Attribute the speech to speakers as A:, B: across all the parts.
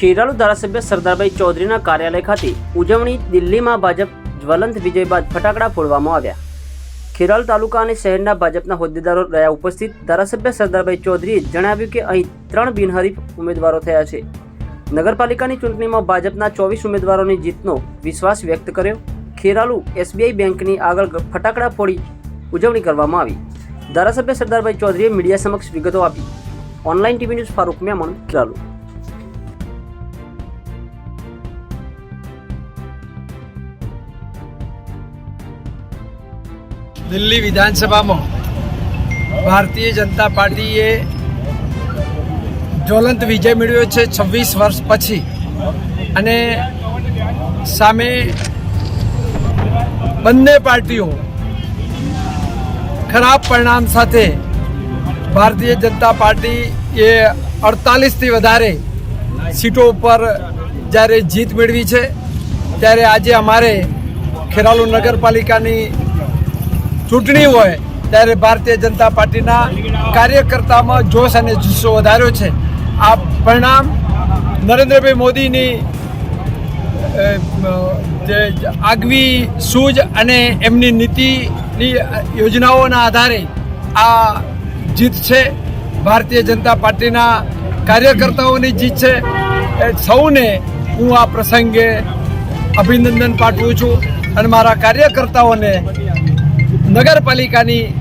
A: ખેરાલુ ધારાસભ્ય સરદારભાઈ ચૌધરીના કાર્યાલય ખાતે ઉજવણી દિલ્હીમાં ભાજપ જ્વલંત વિજય બાદ ફટાકડા ફોડવામાં આવ્યા. ખેરાલુ તાલુકા અને શહેરના ભાજપના હોદ્દેદારો રહ્યા ઉપસ્થિત. ધારાસભ્ય સરદારભાઈ ચૌધરીએ જણાવ્યું કે અહીં ત્રણ બિનહરીફ ઉમેદવારો થયા છે. નગરપાલિકાની ચૂંટણીમાં ભાજપના ચોવીસ ઉમેદવારોની જીતનો વિશ્વાસ વ્યક્ત કર્યો. ખેરાલુ એસબીઆઈ બેંકની આગળ ફટાકડા ફોડી ઉજવણી કરવામાં આવી. ધારાસભ્ય સરદારભાઈ ચૌધરીએ મીડિયા સમક્ષ વિગતો આપી. Online TV news Farooq Memon, Kheralu.
B: Delhi વિધાનસભામાં ભારતીય જનતા પાર્ટીએ જ્વલંત વિજય મેળવ્યો છે છવ્વીસ વર્ષ પછી. અને સામે બંને પાર્ટીઓ ખરાબ પરિણામ સાથે ભારતીય જનતા પાર્ટી એ અડતાલીસથી વધારે સીટો ઉપર જ્યારે જીત મેળવી છે, ત્યારે આજે અમારે ખેરાલુ નગરપાલિકાની ચૂંટણી હોય ત્યારે ભારતીય જનતા પાર્ટીના કાર્યકર્તામાં જોશ અને જુસ્સો વધાર્યો છે. આ પરિણામ નરેન્દ્રભાઈ મોદીની આગવી સૂઝ અને એમની નીતિની યોજનાઓના આધારે આ જીત છે. ભારતીય જનતા પાર્ટીના કાર્યકર્તાઓની જીત છે. સૌને હું આ પ્રસંગે અભિનંદન પાઠવું છું અને મારા કાર્યકર્તાઓને નગરપાલિકાની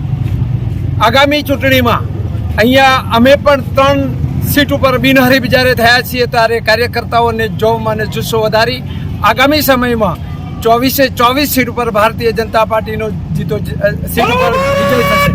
B: આગામી ચૂંટણીમાં અહીંયા અમે પણ ત્રણ સીટ ઉપર બિનહરીફ જ્યારે થયા છીએ ત્યારે કાર્યકર્તાઓને જોમ અને જુસ્સો વધારી આગામી સમયમાં ચોવીસે ચોવીસ સીટ ઉપર ભારતીય જનતા પાર્ટીનો જીતો સીટ ઉપર વિજય થશે.